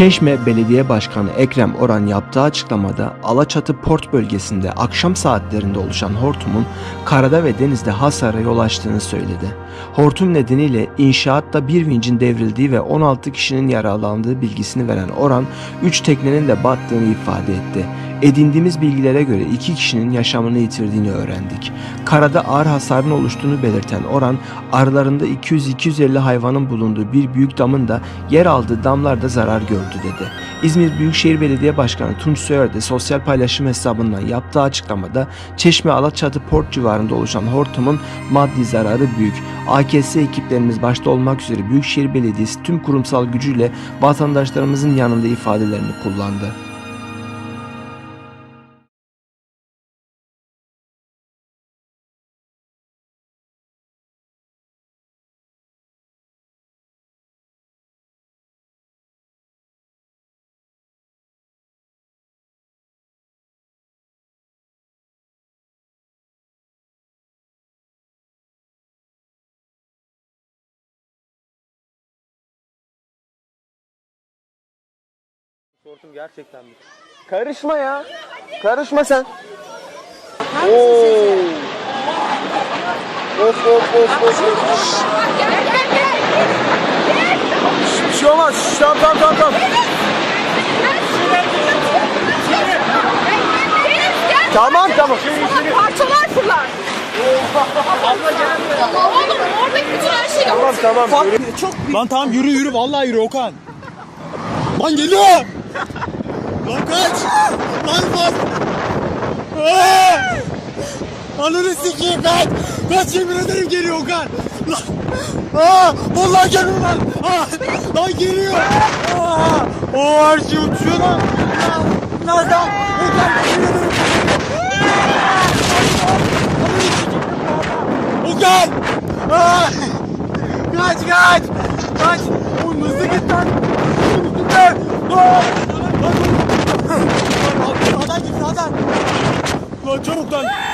Çeşme Belediye Başkanı Ekrem Oran yaptığı açıklamada Alaçatı Port bölgesinde akşam saatlerinde oluşan hortumun karada ve denizde hasara yol açtığını söyledi. Hortum nedeniyle inşaatta bir vincin devrildiği ve 16 kişinin yaralandığı bilgisini veren Oran, 3 teknenin de battığını ifade etti. Edindiğimiz bilgilere göre iki kişinin yaşamını yitirdiğini öğrendik. Karada ağır hasarın oluştuğunu belirten Oran, aralarında 200-250 hayvanın bulunduğu bir büyük damın da yer aldığı damlarda zarar gördü dedi. İzmir Büyükşehir Belediye Başkanı Tunç Soyer de sosyal paylaşım hesabından yaptığı açıklamada Çeşme Alaçatı Port civarında oluşan hortumun maddi zararı büyük. AKS ekiplerimiz başta olmak üzere Büyükşehir Belediyesi tüm kurumsal gücüyle vatandaşlarımızın yanında ifadelerini kullandı. Hortum gerçekten mi? Karışma ya. Karışma sen. Oo. Of of of of. of. Bir şey olmaz. Şş, Tamam tamam tamam. tamam. Tamam tamam. Parçalar fırlar. Oğlum oradaki bütün her şey Tamam tamam. Lan tamam yürü yürü vallahi yürü Okan. Lan geliyor. Lan kaç. Lan. Aa! Ananı sikeyim kaç. Kaç yemin ederim geliyor Okan. Lan. Aa, vallahi geliyor lan. Aa, lan geliyor. Aa, o her şey uçuyor lan. Lan. Okan yemin ederim. Okan. Aa! Kaç kaç! Kaç! Oğlum hızlı git lan! Hızlı git lan! Aa! Lan dur! Lan Sağdan git sağdan! Lan çabuk lan!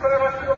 Para